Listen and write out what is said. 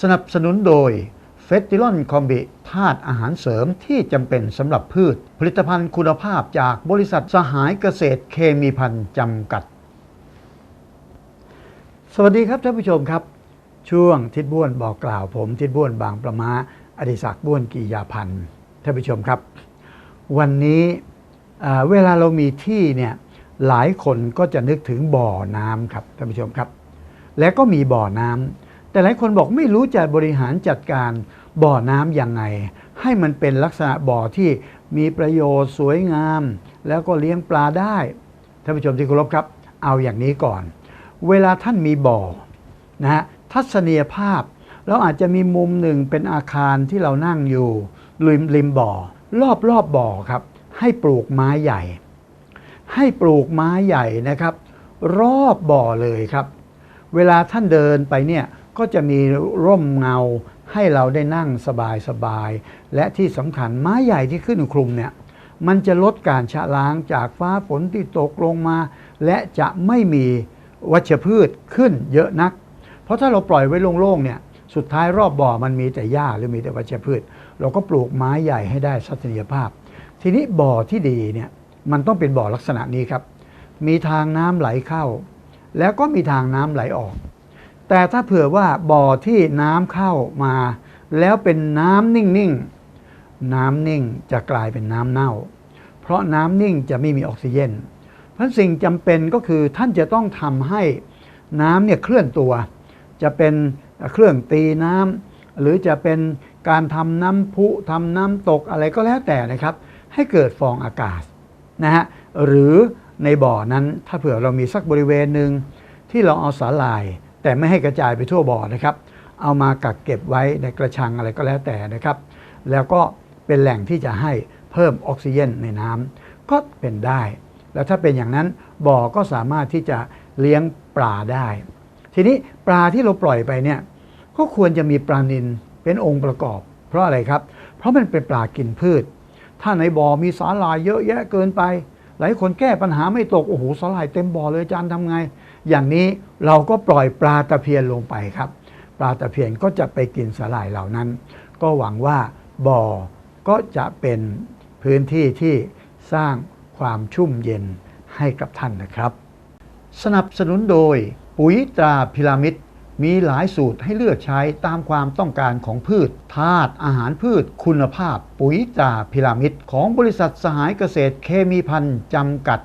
สนับสนุนโดยเฟสติลอนคอมบิธาตุอาหารเสริมที่จำเป็นสำหรับพืช ผลิตภัณฑ์คุณภาพจากบริษัทสหายเกษตรเคมีพันธ์จำกัด สวัสดีครับท่านผู้ชมครับ ช่วงทิศบ้วนบอกกล่าวผมทิศบ้วนบางประมาอดิศักดิ์บ้วนกียาพันธ์ท่านผู้ชมครับ วันนี้เวลาเรามีที่เนี่ยหลายคนก็จะนึกถึงบ่อน้ำครับท่านผู้ชมครับ และก็มีบ่อน้ำ แต่หลายคนบอกไม่รู้จะบริหารจัดการบ่อน้ำยังไง ให้มันเป็นลักษณะบ่อที่มีประโยชน์สวยงาม แล้วก็เลี้ยงปลาได้ท่านผู้ชมที่เคารพครับ เอาอย่างนี้ก่อน เวลาท่านมีบ่อนะฮะทัศนียภาพ เราอาจจะมีมุมหนึ่งเป็นอาคารที่เรานั่งอยู่ริมริมบ่อ รอบรอบบ่อครับ ให้ปลูกไม้ใหญ่ ให้ปลูกไม้ใหญ่นะครับ รอบบ่อเลยครับ เวลาท่านเดินไปเนี่ย ก็จะมีร่มเงาให้เราได้นั่งสบายสบายๆและที่สำคัญไม้ใหญ่ที่ขึ้นคลุมเนี่ยมันจะลดการชะล้างจากฟ้าฝนที่ตกลงมา และจะไม่มีวัชพืชขึ้นเยอะนัก เพราะถ้าเราปล่อยไว้โล่งๆเนี่ยสุดท้ายรอบบ่อมันมีแต่หญ้าหรือมีแต่วัชพืช เราก็ปลูกไม้ใหญ่ให้ได้ทัศนียภาพ ทีนี้บ่อที่ดีเนี่ยมันต้องเป็นบ่อลักษณะนี้ครับ มีทางน้ำไหลเข้า แล้วก็มีทางน้ำไหลออก แต่ถ้าเผื่อว่าบ่อที่น้ำเข้ามา แล้วเป็นน้ำนิ่งๆ น้ำนิ่งจะกลายเป็นน้ำเน่า เพราะน้ำนิ่งจะไม่มีออกซิเจนเพราะสิ่งจำเป็นก็คือท่านจะต้องทำให้น้ำเนี่ยเคลื่อนตัว จะเป็นเครื่องตีน้ำหรือจะเป็นการทำน้ำพุทำน้ำตกอะไรก็แล้วแต่นะครับ ให้เกิดฟองอากาศนะฮะหรือในบ่อนั้นถ้าเผื่อเรามีสักบริเวณหนึ่งที่เราเอาสาหร่าย แต่ไม่ให้กระจายไปทั่วบ่อนะครับ เอามากักเก็บไว้ในกระชังอะไรก็แล้วแต่นะครับ แล้วก็เป็นแหล่งที่จะให้เพิ่มออกซิเจนในน้ำก็เป็นได้ แล้วถ้าเป็นอย่างนั้นบ่อก็สามารถที่จะเลี้ยงปลาได้ ทีนี้ปลาที่เราปล่อยไปเนี่ยก็ควรจะมีปลานิลเป็นองค์ประกอบ เพราะอะไรครับ เพราะมันเป็นปลากินพืช ถ้าในบ่อมีสาหร่ายเยอะแยะเกินไป หลายคนแก้ปัญหาไม่ตก โอ้โหสาหร่ายเต็มบ่อเลยอาจารย์ทำไง อย่างนี้เราก็ปล่อยปลาตะเพียนลงไปครับ ปลาตะเพียนก็จะไปกินสาหร่ายเหล่านั้น ก็หวังว่าบ่อก็จะเป็นพื้นที่ที่สร้างความชุ่มเย็นให้กับท่านนะครับ สนับสนุนโดย ปุ๋ยตราพิรามิดมีหลายสูตรให้เลือกใช้ตามความต้องการของพืชธาตุอาหารพืช คุณภาพ ปุ๋ยตราพิรามิดของบริษัทสหายเกษตรเคมีพันธ์จำกัด